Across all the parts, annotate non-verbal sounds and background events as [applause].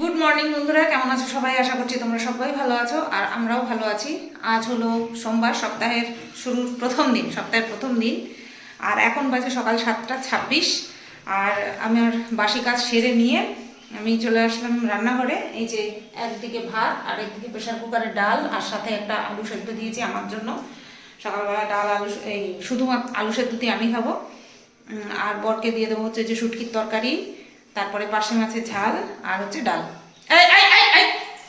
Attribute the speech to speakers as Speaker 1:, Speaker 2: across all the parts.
Speaker 1: Good morning বন্ধুরা। কেমন আছো সবাই? আশা করছি তোমরা সবাই ভালো আছো, আর আমরাও ভালো আছি। আজ হলো সোমবার, সপ্তাহের শুরুর প্রথম দিন, সপ্তাহের প্রথম দিন। আর এখন বাজে সকাল সাতটা ছাব্বিশ। আর আমার বাসি কাজ সেরে নিয়ে আমি চলে আসলাম রান্নাঘরে। এই যে একদিকে ভাত আর একদিকে প্রেশার কুকারে ডাল, আর সাথে একটা আলু সেদ্ধ দিয়েছি আমার জন্য। সকালবেলা ডাল, আলু এই শুধুমাত্র আলু সেদ্ধ দিয়ে আমি খাব। আর বরকে দিয়ে দেবো হচ্ছে যে শুটকির তরকারি। তারপরে পাশে মাছের ঝাল আর হচ্ছে ডাল।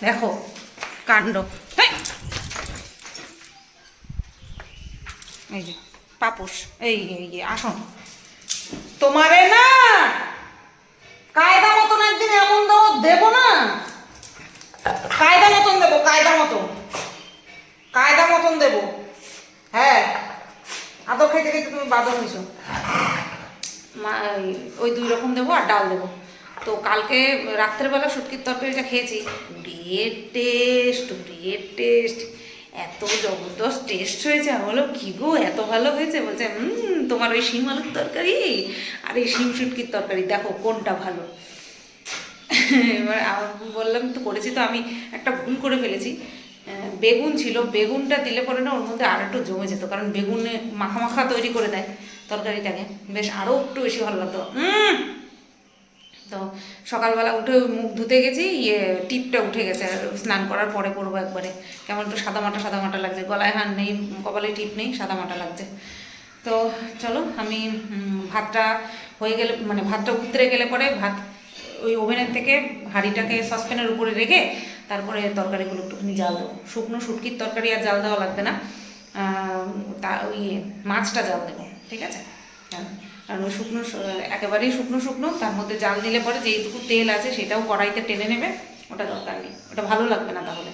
Speaker 1: দেখো, কাণ্ড। এই। যে পাপুস এই এই আসুন। তোমারে না! কায়দা মতন একদিন এমন দাও দেবো না! কায়দা মতন দেবো, কায়দা মতন। কায়দা মতন দেবো। হ্যাঁ। আদর খেতে খেতে তুমি বাদর হয়েছো। ওই দুই রকম দেবো আর ডাল দেবো। তো কালকে রাত্রেবেলা শুটকির তরকারিটা খেয়েছি। বিয়ের টেস্ট বিয়ের টেস্ট। এত জবরদস্ত টেস্ট হয়েছে। আমি বললাম, কি গো, এত ভালো হয়েছে? বলছে, হুম, তোমার ওই শিম আলুর তরকারি আর এই শিম শুটকির তরকারি। দেখো কোনটা ভালো। এবার বললাম, তো করেছি তো, আমি একটা ভুল করে ফেলেছি। বেগুন ছিল। বেগুনটা দিলে পরে না ওর মধ্যে আর একটু জমে যেত, কারণ বেগুনে মাখা মাখা তৈরি করে দেয়। তরকারিটাকে। বেশ আরও একটু বেশি ভালো লাগতো। তো সকালবেলা উঠে মুখ ধুতে গেছি ইয়ে টিপটা উঠে গেছে, আর স্নান করার পরে পরবো একবারে। কেমন একটু সাদা মাটা সাদা মাটা লাগছে। গলায় হান নেই, কপালে টিপ নেই, সাদা মাটা লাগছে। তো চলো, আমি ভাতটা হয়ে গেলে মানে ভাতটা উতরে গেলে পরে ভাত ওই ওভেনের থেকে হাঁড়িটাকে সসপ্যানের উপরে রেখে তারপরে তরকারিগুলো একটুখানি জাল দেবো। শুকনো শুটকির তরকারি আর জাল দেওয়া লাগবে না। তা, ওই মাছটা জাল দেবো। ঠিক আছে? হ্যাঁ। আর ওই শুকনো একেবারেই শুকনো শুকনো, তার মধ্যে জাল দিলে পরে যেইটুকু তেল আছে সেটাও কড়াইতে টেনে নেবে, ওটা দরকার নেই। ওটা ভালো লাগবে না তাহলে।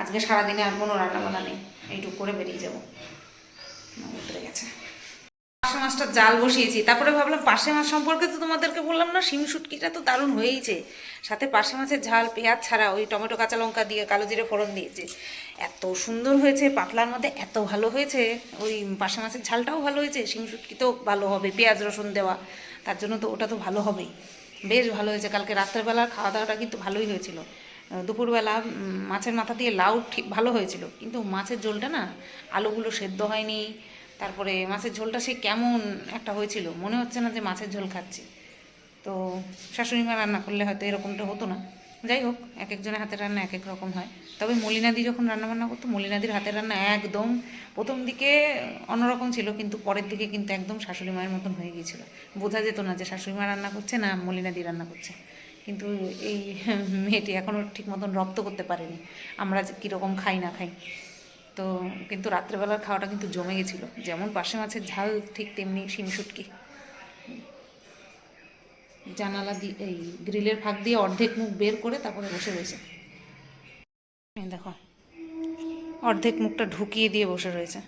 Speaker 1: আজকে সারাদিনে আর কোনো রান্না বান্না নেই, এইটুকু করে বেরিয়ে যাব। উতরে গেছে। পাশে মাছটা জাল বসিয়েছি। তারপরে ভাবলাম পাশে মাছ সম্পর্কে তো তোমাদেরকে বললাম না, শিম শুটকিটা তো দারুণ হয়েইছে। সাথে পাশে মাছের ঝাল, পেঁয়াজ ছাড়া ওই টমেটো, কাঁচা লঙ্কা দিয়ে, কালো জিরে ফোড়ন দিয়েছে। এত সুন্দর হয়েছে, পাতলার মধ্যে এত ভালো হয়েছে। ওই পাশে মাছের ঝালটাও ভালো হয়েছে, শিম তো ভালো হবে, পেঁয়াজ রসুন দেওয়া, তার জন্য তো ওটা তো ভালো হবেই। বেশ ভালো হয়েছে, কালকে রাত্রেবেলার খাওয়া দাওয়াটা কিন্তু ভালোই হয়েছিল। দুপুরবেলা মাছের মাথা দিয়ে লাউ ঠিক ভালো হয়েছিল, কিন্তু মাছের ঝোলটা না, আলুগুলো সেদ্ধ হয়নি, তারপরে মাছের ঝোলটা সে কেমন একটা হয়েছিল, মনে হচ্ছে না যে মাছের ঝোল খাচ্ছি। তো শাশুড়ি মা রান্না করলে হয়তো এরকমটা হতো না। যাই হোক, এক একজনের হাতের রান্না এক এক রকম হয়। তবে মলিনাদি যখন রান্না বান্না করতো, মলিনাদির হাতের রান্না একদম প্রথম দিকে অন্যরকম ছিল, কিন্তু পরের দিকে কিন্তু একদম শাশুড়ি মায়ের মতন হয়ে গিয়েছিল। বোঝা যেত না যে শাশুড়ি মা রান্না করছে না মলিনাদি রান্না করছে। কিন্তু এই মেয়েটি এখনও ঠিক মতন রপ্ত করতে পারেনি। আমরা কীরকম খাই না খাই। তো কিন্তু রাত্রেবেলার খাওয়াটা কিন্তু জমে গেছিল। যেমন পাশে মাছের ঝাল, ঠিক তেমনি শিম শুটকি। জানালা দিয়ে এই গ্রিলের ফাঁক দিয়ে অর্ধেক মুখ বের করে তারপরে বসে রয়েছে। দেখো, অর্ধেক মুখটা ঢুকিয়ে দিয়ে বসে রয়েছে।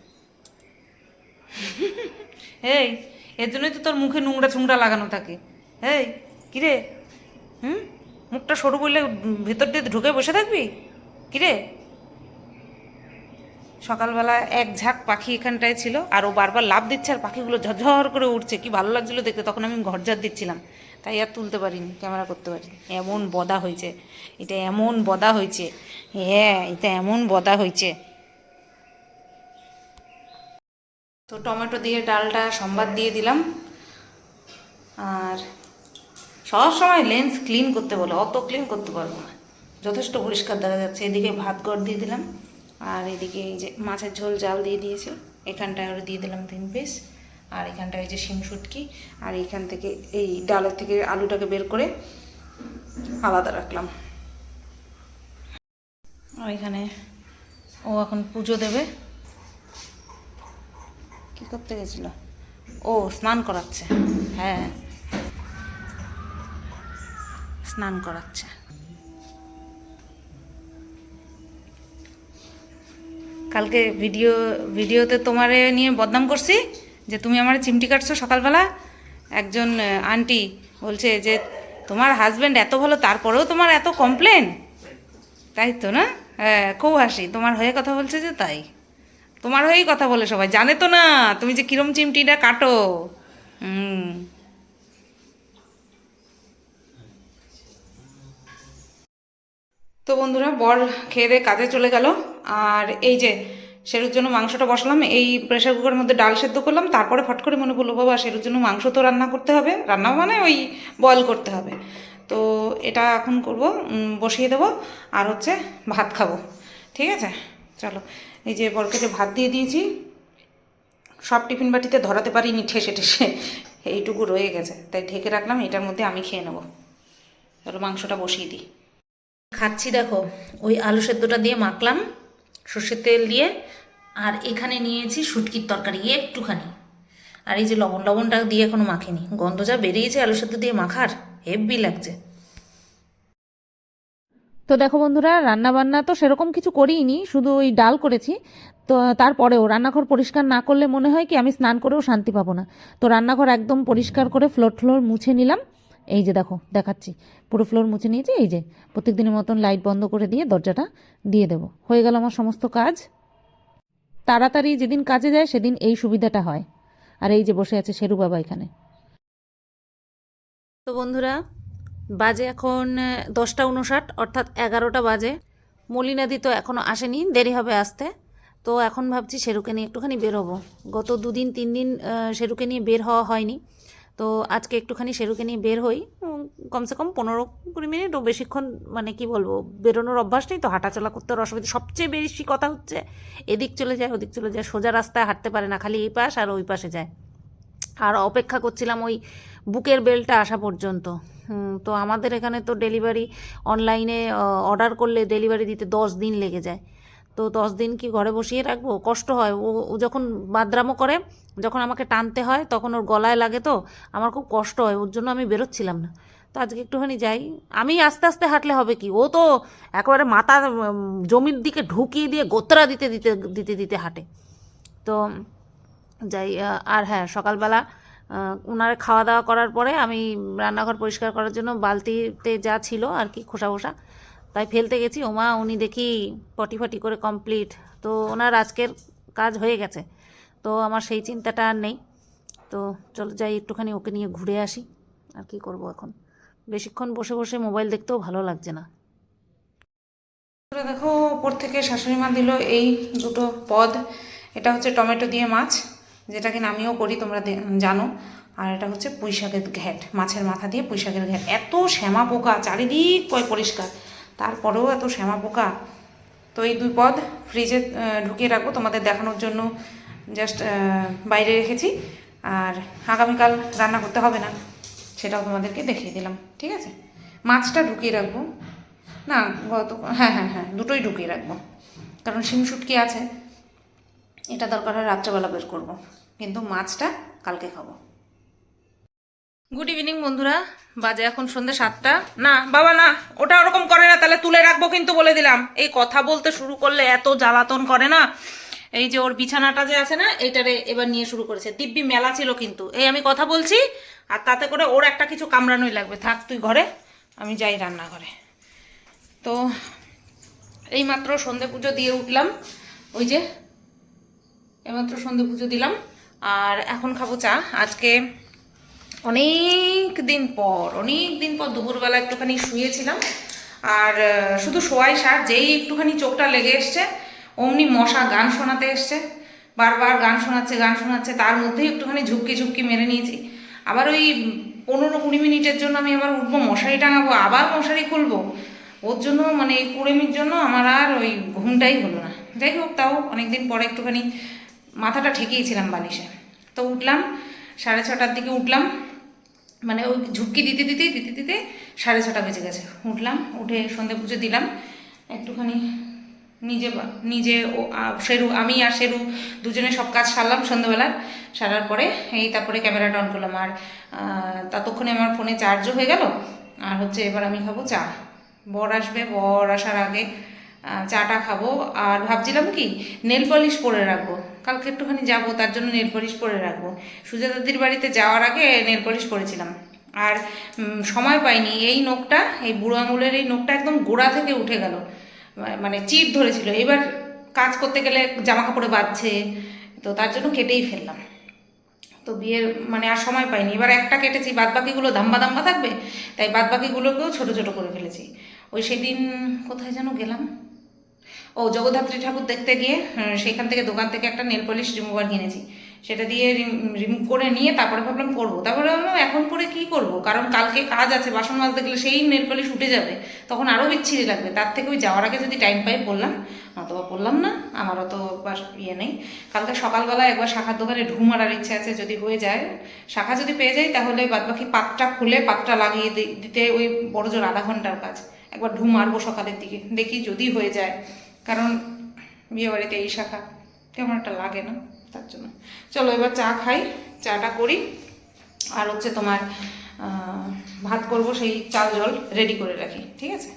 Speaker 1: এই, এর জন্যই তো তোর মুখে নোংরা ছুংরা লাগানো থাকে। এই, কিরে? হুম? মুখটা সরু বললে ভেতর দিয়ে ঢুকে বসে থাকবি? কিরে? সকালবেলা এক ঝাঁক পাখি এখানটায় ছিল, আর ও বারবার লাভ দিচ্ছে আর পাখিগুলো ঝরঝর করে উঠছে কি ভালো লাগছিল দেখতে, তখন আমি ঘরঝাড় দিচ্ছিলাম। তাই আর তুলতে পারিনি, ক্যামেরা করতে পারিনি। এমন বদা হয়েছে, এটা এমন বদা হয়েছে হ্যাঁ এটা এমন বদা হয়েছে। তো টমেটো দিয়ে ডালটা সম্বাদ দিয়ে দিলাম। আর সব সময় লেন্স ক্লিন করতে বলে, অত ক্লিন করতে পারব না। যথেষ্ট পরিষ্কার দেখা যাচ্ছে, এদিকে ভাত গড় দিয়ে দিলাম। আর এদিকে এই যে মাছের ঝোল, জাল দিয়ে দিয়েছে। এখানটায় আরও দিয়ে দিলাম তিন পিস আর এখানটায় এই যে শিম শুটকি, আর এইখান থেকে এই ডালের থেকে আলুটাকে বের করে আলাদা রাখলাম। আর এখানে ও এখন পুজো দেবে। কি করতে গেছিল? ও স্নান করাচ্ছে। হ্যাঁ। স্নান করাচ্ছে। কালকে ভিডিও, ভিডিওতে তোমারে নিয়ে বদনাম করছি? যে তুমি আমার চিমটি কাটছো সকালবেলা? একজন আন্টি বলছে যে, তোমার হাজব্যান্ড এত ভালো, তারপরেও তোমার এত কমপ্লেন তাই তো না? হ্যাঁ খুব হাসি। তোমার হয়ে কথা বলছে যে তাই। তোমার হয়েই কথা বলে সবাই। জানে তো না, তুমি যে কিরম চিমটিটা কাটো। হুম। তো বন্ধুরা, বর খেয়ে দিয়ে কাজে চলে গেল। আর এই যে সেরুর জন্য মাংসটা বসালাম, এই প্রেশার কুকারের মধ্যে ডাল সেদ্ধ করলাম, তারপরে ফট করে মনে পড়ল, বাবা, সেরুর জন্য মাংস তো রান্না করতে হবে রান্না মানে ওই বয়েল করতে হবে। তো এটা এখন করব বসিয়ে দেবো, আর হচ্ছে ভাত খাব। ঠিক আছে? চলো, এই যে বরকে যে ভাত দিয়ে দিয়েছি, সব টিফিন বাটিতে ধরাতে পারিনি, ঠেসে ঠেসে, এইটুকু রয়ে গেছে। তাই ঢেকে রাখলাম, এটার মধ্যে আমি খেয়ে নেব। চলো, মাংসটা বসিয়ে দিই। খাচ্ছি দেখো, ওই আলু সেদ্ধটা দিয়ে মাখলাম। সর্ষের তেল দিয়ে আর এখানে নিয়েছি শুটকির তরকারি, একটুখানি। আর এই যে লবণ, লবণটা দিয়ে এখনও মাখিনি। গন্ধ যা বেরিয়েছে আলু সেদ্ধ দিয়ে মাখার, হেভি লাগছে।
Speaker 2: তো দেখো বন্ধুরা রান্না বান্না তো সেরকম কিছু করিনি শুধু ওই ডাল করেছি। তো তারপরেও রান্নাঘর পরিষ্কার না করলে মনে হয় কি আমি স্নান করেও শান্তি পাবো না। তো রান্নাঘর একদম পরিষ্কার করে ফ্লোর ফ্লোর মুছে নিলাম। এই যে দেখো, দেখাচ্ছি। পুরো ফ্লোর মুছে নিয়েছি, এই যে প্রত্যেক দিনের মতন লাইট বন্ধ করে দিয়ে দরজাটা দিয়ে দেবো। হয়ে গেল আমার সমস্ত কাজ। তাড়াতাড়ি যেদিন কাজে যায় সেদিন এই সুবিধাটা হয়। আর এই যে বসে আছে শেরু বাবা এখানে। তো বন্ধুরা, বাজে এখন দশটা উনষাট অর্থাৎ এগারোটা বাজে। মলিনাদি তো এখনও আসেনি, দেরি হবে আসতে। তো এখন ভাবছি শেরুকে নিয়ে একটুখানি বেরোবো। গত দুদিন তিন দিন শেরুকে নিয়ে বের হওয়া হয়নি। তো আজকে একটুখানি শেরুকে নিয়ে বের হই। কমসে কম পনেরো কুড়ি মিনিট ও বেশিক্ষণ মানে কি বলব, বেরোনোর অভ্যাস নেই তো, হাঁটাচলা করতে ওর অসুবিধা। সবচেয়ে বেশি কথা হচ্ছে, এদিক চলে যায়, ওদিক চলে যায়, সোজা রাস্তায় হাঁটতে পারে না, খালি এই পাশ আর ওই পাশে যায়। আর অপেক্ষা করছিলাম ওই বুকের বেলটা আসা পর্যন্ত। তো আমাদের এখানে তো ডেলিভারি অনলাইনে অর্ডার করলে ডেলিভারি দিতে দশ দিন লেগে যায়। তো দশ দিন কি ঘরে বসিয়ে রাখব? কষ্ট হয়। ও ও যখন বাদরামো করে, যখন আমাকে টানতে হয়, তখন ওর গলায় লাগে তো, আমার খুব কষ্ট হয়। ওর জন্য আমি বেরোচ্ছিলাম না। তো আজকে একটুখানি যাই। আমি আস্তে আস্তে হাঁটলে হবে কি? ও তো একেবারে মাথা জমির দিকে ঢুকিয়ে দিয়ে গোতরা দিতে দিতে দিতে দিতে হাঁটে। তো যাই আর হ্যাঁ সকালবেলা ওনার খাওয়া দাওয়া করার পরে আমি রান্নাঘর পরিষ্কার করার জন্য বালতিতে যা ছিল আর কি খোসা খোসা তাই ফেলতে গেছি। ওমা, উনি দেখি পটি ফটি করে কমপ্লিট তো ওনার আজকের কাজ হয়ে গেছে। তো আমার সেই চিন্তাটা আর নেই। তো চলো যাই, একটুখানি ওকে নিয়ে ঘুরে আসি। আর কি করব এখন? বেশিক্ষণ বসে বসে মোবাইল দেখতেও ভালো লাগছে না।
Speaker 1: দেখো, ওপর থেকে শাশুড়ি মা দিল এই দুটো পদ। এটা হচ্ছে টমেটো দিয়ে মাছ যেটা কিনা আমিও করি, তোমরা জানো। আর এটা হচ্ছে পুঁই শাকের ঘ্যাট, মাছের মাথা দিয়ে পুঁই শাকের ঘ্যাট। এত শ্যামা পোকা চারিদিক পরিষ্কার। তারপরেও এত শ্যামা পোকা। তো এই দুই পদ ফ্রিজে ঢুকিয়ে রাখব। তোমাদের দেখানোর জন্য জাস্ট বাইরে রেখেছি। আর আগামীকাল রান্না করতে হবে না, সেটাও তোমাদেরকে দেখিয়ে দিলাম, ঠিক আছে? মাছটা ঢুকিয়ে রাখব। না, গত হ্যাঁ হ্যাঁ হ্যাঁ দুটোই ঢুকিয়ে রাখব। কারণ শিম শুটকি আছে, এটা দরকার হয় রাত্রেবেলা বের করব। কিন্তু মাছটা কালকে খাব। গুড ইভিনিং বন্ধুরা। বাজে এখন সন্ধ্যে সাতটা। না, বাবা, না, ওটা ওরকম করে না, তাহলে তুলে রাখব কিন্তু বলে দিলাম। এই কথা বলতে শুরু করলে এত জ্বালাতন করে না। এই যে ওর বিছানাটা যে আছে না, এইটারে এবার নিয়ে শুরু করেছে। দিব্যি মেলা ছিল কিন্তু। এই আমি কথা বলছি, আর তাতে করে ওর একটা কিছু কামড়ানোই লাগবে। থাক তুই ঘরে, আমি যাই রান্নাঘরে। তো এইমাত্র সন্ধে পুজো দিয়ে উঠলাম। ওই যে, এইমাত্র সন্ধে পুজো দিলাম। আর এখন খাব চা। আজকে অনেক দিন পর অনেক দিন পর দুপুরবেলা একটুখানি শুয়েছিলাম। আর শুধু শোয়াই সার, যেই একটুখানি চোখটা লেগে এসছে, অমনি মশা গান শোনাতে এসছে। বারবার গান শোনাচ্ছে গান শোনাচ্ছে, তার মধ্যেই একটুখানি ঝুঁকি ঝুঁকি মেরে নিয়েছি। আবার ওই পনেরো কুড়ি মিনিটের জন্য আমি আবার উঠবো, মশারি টাঙাবো, আবার মশারি খুলবো। ওর জন্য মানে এই কুড়েমির জন্য আমার আর ওই ঘুমটাই হলো না। যাই হোক, তাও অনেকদিন পরে একটুখানি মাথাটা ঠেকিয়েছিলাম বালিশে। তো উঠলাম সাড়ে ছটার দিকে উঠলাম। মানে ওই ঝুঁকি দিতে দিতে দিতে দিতে সাড়ে ছটা বেজে গেছে। উঠলাম, উঠে সন্ধে পুজো দিলাম। একটুখানি নিজে নিজে ও শেরু আমি আর শেরু দুজনে সব কাজ সারলাম সন্ধ্যেবেলা সারার পরে এই তারপরে ক্যামেরাটা অন করলাম। আর ততক্ষণে আমার ফোনে চার্জও হয়ে গেল। আর হচ্ছে এবার আমি খাব চা। বর আসবে, বর আসার আগে চাটা খাব। আর ভাবছিলাম কি, নেল পলিশ পরে রাখব। কালকে একটুখানি যাব, তার জন্য নেল পলিশ পরে রাখব। সুজাতাদির বাড়িতে যাওয়ার আগে নেল পলিশ পরেছিলাম। আর সময় পাইনি। এই নখটা, এই বুড়ো আঙুলের এই নখটা একদম গোড়া থেকে উঠে গেল। মানে চিট ধরেছিল। এবার কাজ করতে গেলে জামা কাপড়ে বাঁধছে, তো তার জন্য কেটেই ফেললাম। তো বিয়ের মানে আর সময় পাইনি। এবার একটা কেটেছি বাদ বাকিগুলো দাম্বা দাম্বা থাকবে, তাই বাদ বাকিগুলোকেও ছোটো ছোটো করে ফেলেছি। ওই সেদিন কোথায় যেন গেলাম? ও জগদ্ধাত্রী ঠাকুর দেখতে গিয়ে আহ, সেইখান থেকে দোকান থেকে একটা নেল পলিশ রিমুভার কিনেছি। সেটা দিয়ে রিমুভ করে নিয়ে তারপরে ভাবলাম করব। তারপরে ভাবলাম এখন করে কি করব? কারণ কালকে কাজ আছে বাসন মাছ দেখলে সেই নেল পলিশ উঠে যাবে তখন আরও বিচ্ছিরি লাগবে। তার থেকে ওই যাওয়ার আগে যদি টাইম পাই বললাম অথবা বললাম না আমারও তো বাস ইয়ে নেই। কালকে সকালবেলা একবার শাখার দোকানে ঢু মারার ইচ্ছে আছে যদি হয়ে যায়। শাখা যদি পেয়ে যাই তাহলে বাদবাকি পাতটা খুলে পাতটা লাগিয়ে দিতে ওই বড় জোর আধা ঘণ্টার কাজ একবার ঢু মারবো সকালের দিকে, দেখি যদি হয়ে যায়। কারণ বিয়েবাড়িতে এই শাখা কেমন একটা লাগে না, তার জন্য। চলো এবার চা খাই, চাটা করি। আর হচ্ছে তোমার ভাত করব, সেই চাল জল রেডি করে রাখি, ঠিক আছে?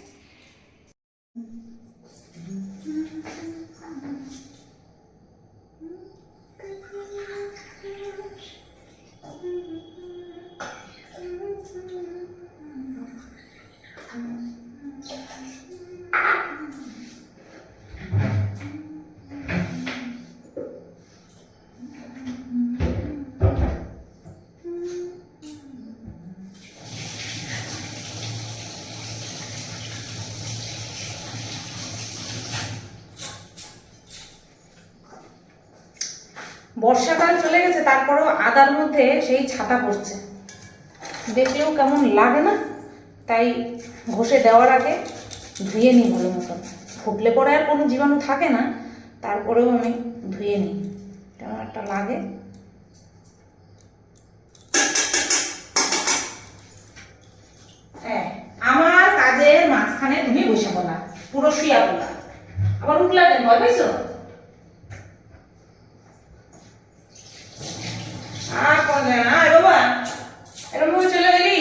Speaker 1: বর্ষাকাল চলে গেছে তারপরেও আদার মধ্যে সেই ছাতা পড়ছে। দেখলেও কেমন লাগে না? তাই ঘষে দেওয়ার আগে ধুয়ে নিই ভালো মতন ফুটলে পরে আর কোনো জীবাণু থাকে না তারপরেও আমি ধুয়ে নিই। কেমন একটা লাগে। হ্যাঁ, আমার কাজের মাঝখানে তুমি বসে বলা পুরো শুয়া বলা আবার উঠলা কেন? ভয় পাইছো? চলে গেলি?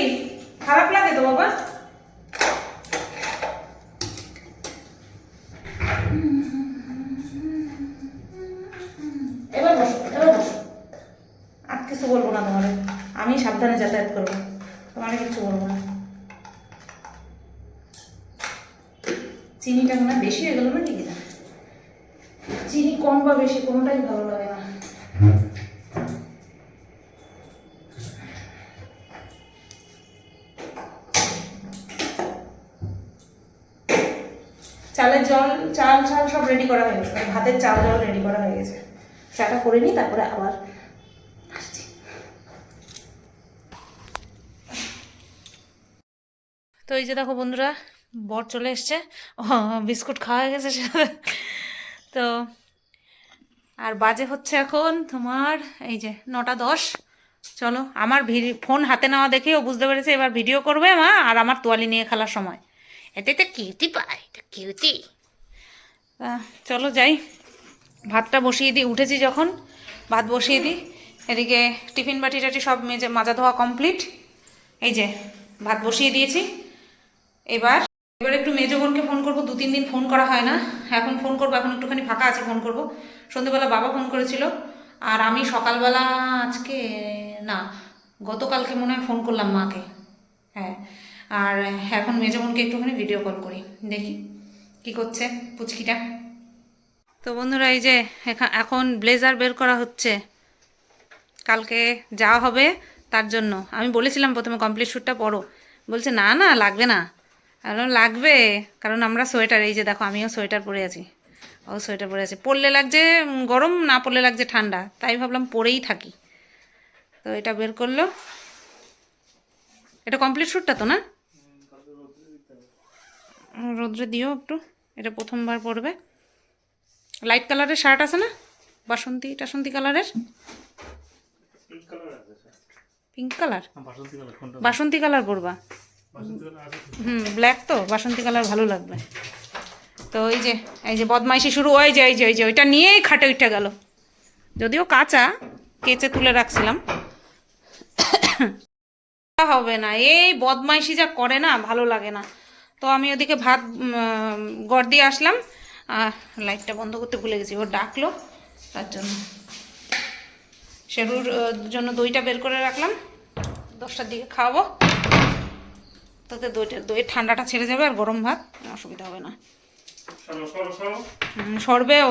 Speaker 1: খারাপ লাগে তো বাবা। এবার বলব না আমি সাবধানে যাতায়াত করব। তোমার কিছু বলব না। চিনিটা মনে বেশি হয়ে গেল না কি চিনি কম বা বেশি, কোনোটাই ভালো লাগে না। চাল চাল সব রেডি করা হয়ে গেছে মানে ভাতের চাল জল রেডি করা হয়ে গেছে চাটা করে নিই, তারপরে আবার
Speaker 2: তো এই যে দেখো বন্ধুরা, বর চলে এসছে বিস্কুট খাওয়া হয়ে গেছে সেটা। তো আর বাজে হচ্ছে এখন তোমার এই যে নটা দশ। চলো, আমার ফোন হাতে নেওয়া দেখে ও বুঝতে পেরেছে, এবার ভিডিও করবে মা আর আমার তোয়ালি নিয়ে খেলার সময়। এতে তো কিউটি পায় কিউটি চলো যাই। ভাতটা বসিয়ে দিই। উঠেছি যখন, ভাত বসিয়ে দিই। এদিকে টিফিন বাটি টাটি সব মেজে মাজা ধোয়া কমপ্লিট। এই যে, ভাত বসিয়ে দিয়েছি। এবার এবার একটু মেজো বোনকে ফোন করব। দু, তিন দিন ফোন করা হয় না। এখন ফোন করব, এখন একটুখানি ফাঁকা আছে ফোন করব। সন্ধেবেলা বাবা ফোন করেছিল। আর আমি সকালবেলা আজকে, না, গতকালকে মনে হয় ফোন করলাম মাকে। হ্যাঁ আর এখন মেজো বোনকে একটুখানি ভিডিও কল করি। দেখি। কি করছে পুচকিটা? তো বন্ধুরা এই যে এখা- এখন ব্লেজার বের করা হচ্ছে। কালকে যাওয়া হবে তার জন্য। আমি বলেছিলাম প্রথমে কমপ্লিট শ্যুটটা পরো বলছে না না লাগবে না। বললাম, লাগবে কারণ আমরা সোয়েটার এই যে দেখো আমিও সোয়েটার পরে আছি। ও সোয়েটার পরে আছে। পরলে লাগছে গরম না পরলে লাগছে ঠান্ডা। তাই ভাবলাম পরেই থাকি। তো এটা বের করল। এটা কমপ্লিট শ্যুটটা তো না? রোদ্রে দিও একটু। এটা প্রথমবার পরবে। লাইট কালারের শার্ট আছে না? বাসন্তী টাসন্তী কালারের পিঙ্ক কালার
Speaker 3: বাসন্তী কালার
Speaker 2: পরবা? হুম ব্ল্যাক তো বাসন্তী কালার ভালো লাগবে। তো এই যে এই যে বদমাইশি শুরু ওই যে এই যে এই যে ওইটা নিয়েই খাটে উঠে গেল। যদিও কাঁচা কেচে তুলে রাখছিলাম। [coughs] হবে না এই বদমাইশি যা করে না ভালো লাগে না। তো আমি ওদিকে ভাত গড় দিয়ে আসলাম। আর লাইটটা বন্ধ করতে ভুলে গেছি ও ডাকলো তার জন্য। সেরুর জন্য দইটা বের করে রাখলাম। দশটার দিকে খাওয়াবো। তাতে দইটা দইয়ের ঠান্ডাটা ছেড়ে যাবে আর গরম ভাত অসুবিধা হবে না।
Speaker 3: সরো সরো সরো
Speaker 2: সরবেও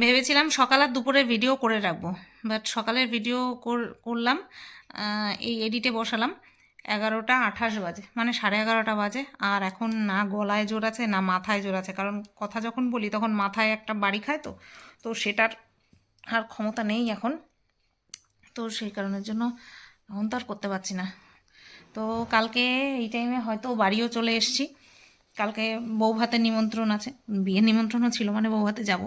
Speaker 1: ভেবেছিলাম সকাল আর দুপুরের ভিডিও করে রাখব বাট সকালের ভিডিও কর- করলাম এই এডিটে বসালাম। এগারোটা আঠাশ বাজে মানে সাড়ে এগারোটা বাজে। আর এখন না গলায় জোর আছে, না মাথায় জোর আছে। কারণ কথা যখন বলি, তখন মাথায় একটা বাড়ি খায় তো তো সেটার আর ক্ষমতা নেই এখন। তো সেই কারণের জন্য এখন তো আর করতে পারছি না। তো কালকে এই টাইমে হয়তো বাড়িও চলে এসেছি। কালকে বউ ভাতের নিমন্ত্রণ আছে, বিয়ের নিমন্ত্রণও ছিল মানে বউ ভাতে যাব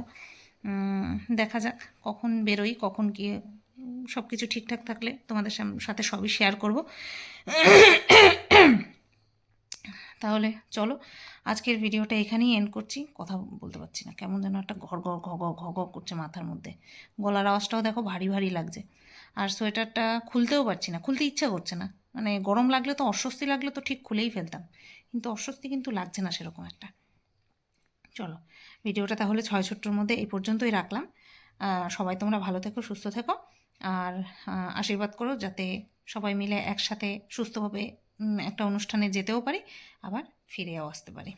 Speaker 1: দেখা যাক কখন বেরোই, কখন গিয়ে সব কিছু ঠিকঠাক থাকলে তোমাদের সাথে সবই শেয়ার করব। তাহলে চলো, আজকের ভিডিওটা এখানেই এন্ড করছি। কথা বলতে পারছি না। কেমন যেন একটা ঘর ঘর ঘ ঘ ঘ করছে মাথার মধ্যে। গলার আওয়াজটাও দেখো ভারী ভারী লাগছে। আর সোয়েটারটা খুলতেও পারছি না। খুলতে ইচ্ছা করছে না। মানে গরম লাগলে তো, অস্বস্তি লাগলে তো ঠিক খুলেই ফেলতাম। কিন্তু অস্বস্তি কিন্তু লাগছে না সেরকম একটা। চলো, ভিডিওটা তাহলে ছয় ছোট্টর মধ্যে এই পর্যন্তই রাখলাম। সবাই তোমরা ভালো থেকো, সুস্থ থেকো। আর আশীর্বাদ করো যাতে সবাই মিলে একসাথে সুস্থভাবে একটা অনুষ্ঠানে যেতেও পারি, আবার ফিরেও আসতে পারি।